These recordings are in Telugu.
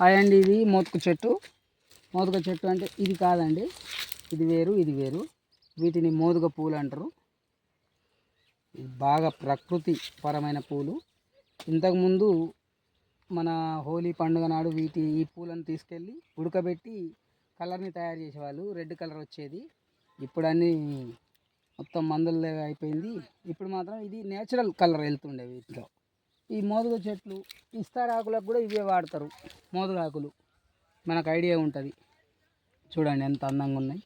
హాయ్ అండి ఇది మోతుకు చెట్టు. మోదుక చెట్టు అంటే ఇది కాదండి ఇది వేరు ఇది వేరు. వీటిని మోదుగ పూలు అంటారు. ఇది బాగా ప్రకృతి పరమైన పూలు. ఇంతకుముందు మన హోలీ పండుగ నాడు వీటి ఈ పూలను తీసుకెళ్ళి ఉడకబెట్టి కలర్ని తయారు చేసేవాళ్ళు. రెడ్ కలర్ వచ్చేది. ఇప్పుడు అన్నీ మొత్తం మందులు అయిపోయింది. ఇప్పుడు మాత్రం ఇది నేచురల్ కలర్ వెళ్తుండే వీటిలో. ఈ మోదుగ చెట్లు ఇస్తారాకులకు కూడా ఇవే వాడతారు. మోదుగాకులు మనకు ఐడియా ఉంటుంది. చూడండి ఎంత అందంగా ఉన్నాయి.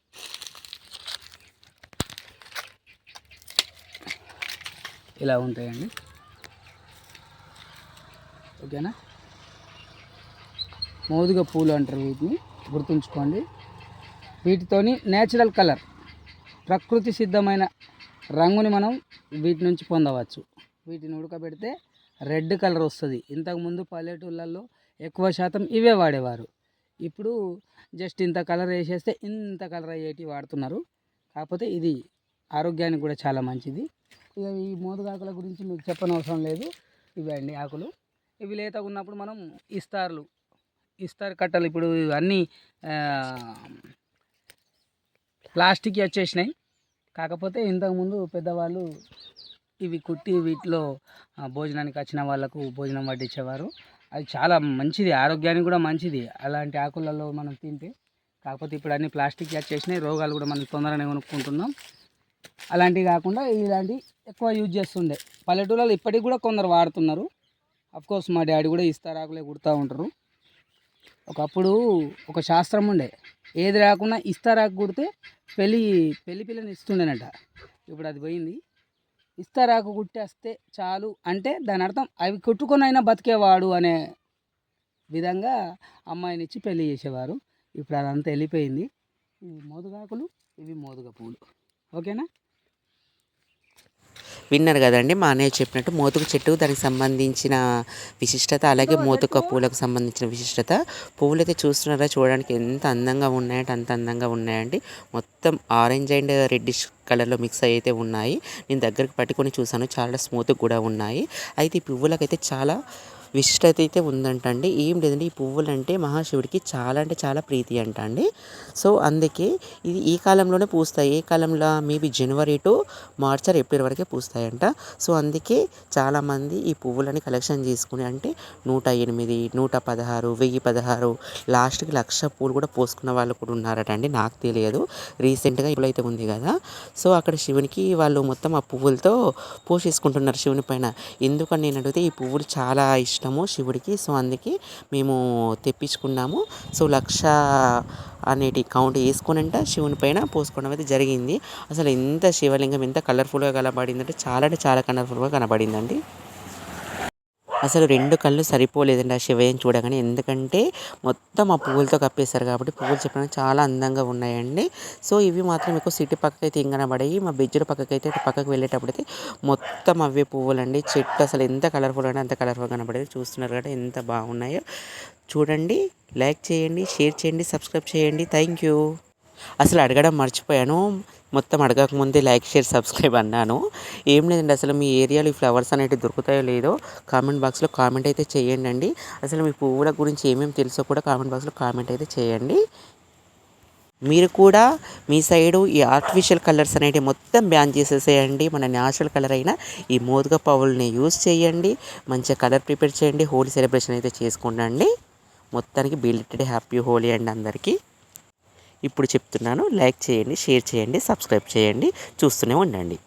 ఇలా ఉంటాయండి. ఓకేనా? మోదుగ పూలు అంటారు వీటిని. గుర్తుంచుకోండి. వీటితోని నేచురల్ కలర్ ప్రకృతి సిద్ధమైన రంగుని మనం వీటి నుంచి పొందవచ్చు. వీటిని ఉడకబెడితే రెడ్ కలర్ వస్తుంది. ఇంతకుముందు పల్లెటూళ్ళల్లో ఎక్కువ శాతం ఇవే వాడేవారు. ఇప్పుడు జస్ట్ ఇంత కలర్ వేసేస్తే ఇంత కలర్ అయ్యేటివి వాడుతున్నారు. కాకపోతే ఇది ఆరోగ్యానికి కూడా చాలా మంచిది. ఇక ఈ మోదుగాకుల గురించి మీకు చెప్పనవసరం లేదు. ఇవి అండి ఆకులు. ఇవి లేతగా ఉన్నప్పుడు మనం ఇస్తార్లు. ఇస్తార్ కట్టలు ఇప్పుడు అన్నీ ప్లాస్టిక్ వచ్చేసినాయి. కాకపోతే ఇంతకుముందు పెద్దవాళ్ళు ఇవి కుట్టి వీటిలో భోజనానికి వచ్చిన వాళ్ళకు భోజనం వడ్డించేవారు. అది చాలా మంచిది ఆరోగ్యానికి కూడా మంచిది. అలాంటి ఆకులలో మనం తింటే కాకపోతే ఇప్పుడు అన్ని ప్లాస్టిక్ వచ్చేసినాయి రోగాలు కూడా మనం తొందరగానే కొనుక్కుంటున్నాం. అలాంటివి కాకుండా ఇలాంటివి ఎక్కువ యూజ్ చేస్తుండే. పల్లెటూళ్ళలో ఇప్పటికి కూడా కొందరు వాడుతున్నారు. కోర్స్ మా డాడీ కూడా ఇస్తారాకులే కుడుతూ ఉంటారు. ఒకప్పుడు ఒక శాస్త్రం ఉండే ఏది రాకుండా ఇస్తారాకు కుడితే పెళ్ళి పెళ్ళి పిల్లని ఇస్తుండేనట. ఇప్పుడు అది పోయింది. ఇస్తారాకు కుట్టేస్తే చాలు. అంటే దాని అర్థం అవి కుట్టుకొని బతికేవాడు అనే విధంగా అమ్మాయిని ఇచ్చి పెళ్ళి చేసేవారు. ఇప్పుడు అదంతా వెళ్ళిపోయింది. ఇవి మోదుగాకులు ఇవి మోదుగ పూలు. ఓకేనా? విన్నారు కదండి. మా అన్నయ్య చెప్పినట్టు మోతుక చెట్టు దానికి సంబంధించిన విశిష్టత అలాగే మోతుక పూలకు సంబంధించిన విశిష్టత. పువ్వులు అయితే చూస్తున్నారా? చూడడానికి ఎంత అందంగా ఉన్నాయంటే అంత అందంగా ఉన్నాయండి. మొత్తం ఆరెంజ్ అండ్ రెడ్డిష్ కలర్లో మిక్స్ అయితే ఉన్నాయి. నేను దగ్గరికి పట్టుకొని చూసాను చాలా స్మూత్గా కూడా ఉన్నాయి. అయితే ఈ పువ్వులకైతే చాలా విశిష్టత అయితే ఉందంటండి. ఏం లేదండి ఈ పువ్వులు అంటే మహాశివుడికి చాలా అంటే చాలా ప్రీతి అంట అండి సో అందుకే ఇది ఈ కాలంలోనే పూస్తాయి. ఏ కాలంలో? Maybe January to March or April వరకే పూస్తాయంట. సో అందుకే చాలామంది ఈ పువ్వులని కలెక్షన్ చేసుకుని అంటే నూట ఎనిమిది నూట పదహారు వెయ్యి పదహారు లాస్ట్కి లక్ష పూలు కూడా పోసుకున్న వాళ్ళు కూడా ఉన్నారట అండి నాకు తెలియదు. రీసెంట్గా ఇప్పుడు అయితే ఉంది కదా. సో అక్కడ శివునికి వాళ్ళు మొత్తం ఆ పువ్వులతో పోషేసుకుంటున్నారు శివుని పైన. ఎందుకని నేను అడిగితే ఈ పువ్వులు చాలా ఇష్టం. ఇష్టము శివుడికి. సో అందుకే మేము తెప్పించుకున్నాము. సో లక్ష అనేటి కౌంట్ వేసుకొనంట శివుని పైన పోసుకోవడం అయితే జరిగింది. అసలు ఎంత శివలింగం ఎంత కలర్ఫుల్గా కనబడిందంటే చాలా అంటే చాలా కలర్ఫుల్గా కనబడిందండి. అసలు రెండు కళ్ళు సరిపోలేదండి ఆ శివయ్యని చూడగానే. ఎందుకంటే మొత్తం ఆ పువ్వులతో కప్పేశారు కాబట్టి పువ్వులు చెప్పడానికి చాలా అందంగా ఉన్నాయండి. సో ఇవి మాత్రం ఎక్కువ సిటీ పక్కకైతే అయితే ఇంకనబడాయి మా బెజ్జుల పక్కకైతే అయితే పక్కకి వెళ్ళేటప్పుడు అయితే మొత్తం అవే పువ్వులండి. చెట్టు అసలు ఎంత కలర్ఫుల్ అంటే అంత కలర్ఫుల్గా కనబడేది చూస్తున్నారు కదా ఎంత బాగున్నాయో. చూడండి లైక్ చేయండి షేర్ చేయండి సబ్స్క్రైబ్ చేయండి. థ్యాంక్ యూ అసలు అడగడం మర్చిపోయాను. మొత్తం అడగకముందే లైక్ షేర్ సబ్స్క్రైబ్ అన్నాను. ఏం లేదండి అసలు మీ ఏరియాలో ఈ ఫ్లవర్స్ అనేవి దొరుకుతాయో లేదో కామెంట్ బాక్స్లో కామెంట్ అయితే చేయండి అండి. అసలు మీ పువ్వుల గురించి ఏమేమి తెలుసో కూడా కామెంట్ బాక్స్లో కామెంట్ అయితే చేయండి. మీరు కూడా మీ సైడు ఈ ఆర్టిఫిషియల్ కలర్స్ అనేవి మొత్తం బ్యాన్ చేసేసేయండి. మన న్యాచురల్ కలర్ అయిన ఈ మోదుగ పవుల్ని యూస్ చేయండి. మంచిగా కలర్ ప్రిపేర్ చేయండి. హోలీ సెలబ్రేషన్ అయితే చేసుకోండి మొత్తానికి బిల్టెడ్ హ్యాపీ హోలీ అండి అందరికీ. ఇప్పుడు చెప్తున్నాను. లైక్ చేయండి షేర్ చేయండి సబ్స్క్రైబ్ చేయండి. చూస్తూనే ఉండండి.